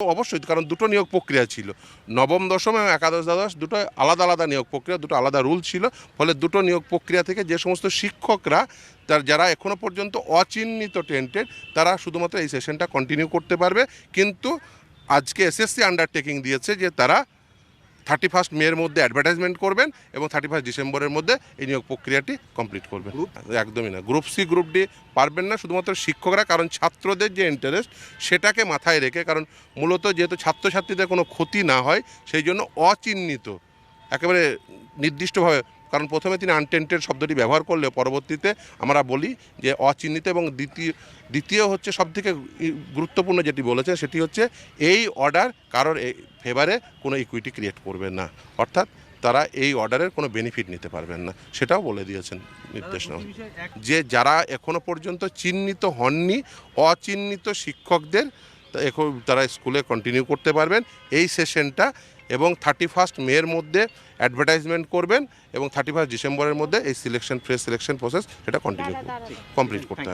অবশ্যই, কারণ দুটো নিয়োগ প্রক্রিয়া ছিল। নবম, দশম এবং একাদশ, দ্বাদশ দুটো আলাদা আলাদা নিয়োগ প্রক্রিয়া, দুটো আলাদা রুল ছিল। ফলে দুটো নিয়োগ প্রক্রিয়া থেকে যে সমস্ত শিক্ষকরা, তার যারা এখনও পর্যন্ত অচিহ্নিত টেন্টেড তারা শুধুমাত্র এই সেশনটা কন্টিনিউ করতে পারবে। কিন্তু আজকে এসএসসি আন্ডারটেকিং দিয়েছে যে তারা থার্টি ফার্স্ট মের মধ্যে অ্যাডভার্টাইজমেন্ট করবেন এবং থার্টি ফার্স্ট ডিসেম্বরের মধ্যে এই নিয়োগ প্রক্রিয়াটি কমপ্লিট করবেন। একদমই না। গ্রুপ সি গ্রুপ ডি পারবেন না শুধুমাত্র শিক্ষকরা কারণ ছাত্রদের যে ইন্টারেস্ট সেটাকে মাথায় রেখে কারণ মূলত যেহেতু ছাত্রছাত্রীদের কোনো ক্ষতি না হয় সেই জন্য অচিহ্নিত একেবারে নির্দিষ্টভাবে কারণ প্রথমে তিনি আনটেন্টেড শব্দটি ব্যবহার করলে পরবর্তীতে আমরা বলি যে অচিহ্নিত এবং দ্বিতীয় দ্বিতীয় হচ্ছে সবথেকে গুরুত্বপূর্ণ যেটি বলেছে সেটি হচ্ছে এই অর্ডার কারোর ফেভারে কোনো ইকুইটি ক্রিয়েট করবে না। অর্থাৎ তারা এই অর্ডারের কোনো বেনিফিট নিতে পারবেন না। সেটাও বলে দিয়েছেন নির্দেশনা যে যারা এখনও পর্যন্ত চিহ্নিত হননি, অচিহ্নিত শিক্ষকদের এখন তারা স্কুলে কন্টিনিউ করতে পারবেন। এই সেশনটা এবং থার্টি ফার্স্ট মের মধ্যে অ্যাডভার্টাইজমেন্ট করবেন এবং থার্টি ফার্স্ট ডিসেম্বরের মধ্যে এই সিলেকশন ফ্রেশ সিলেকশন প্রসেস সেটা কন্টিনিউ কমপ্লিট করতে হবে।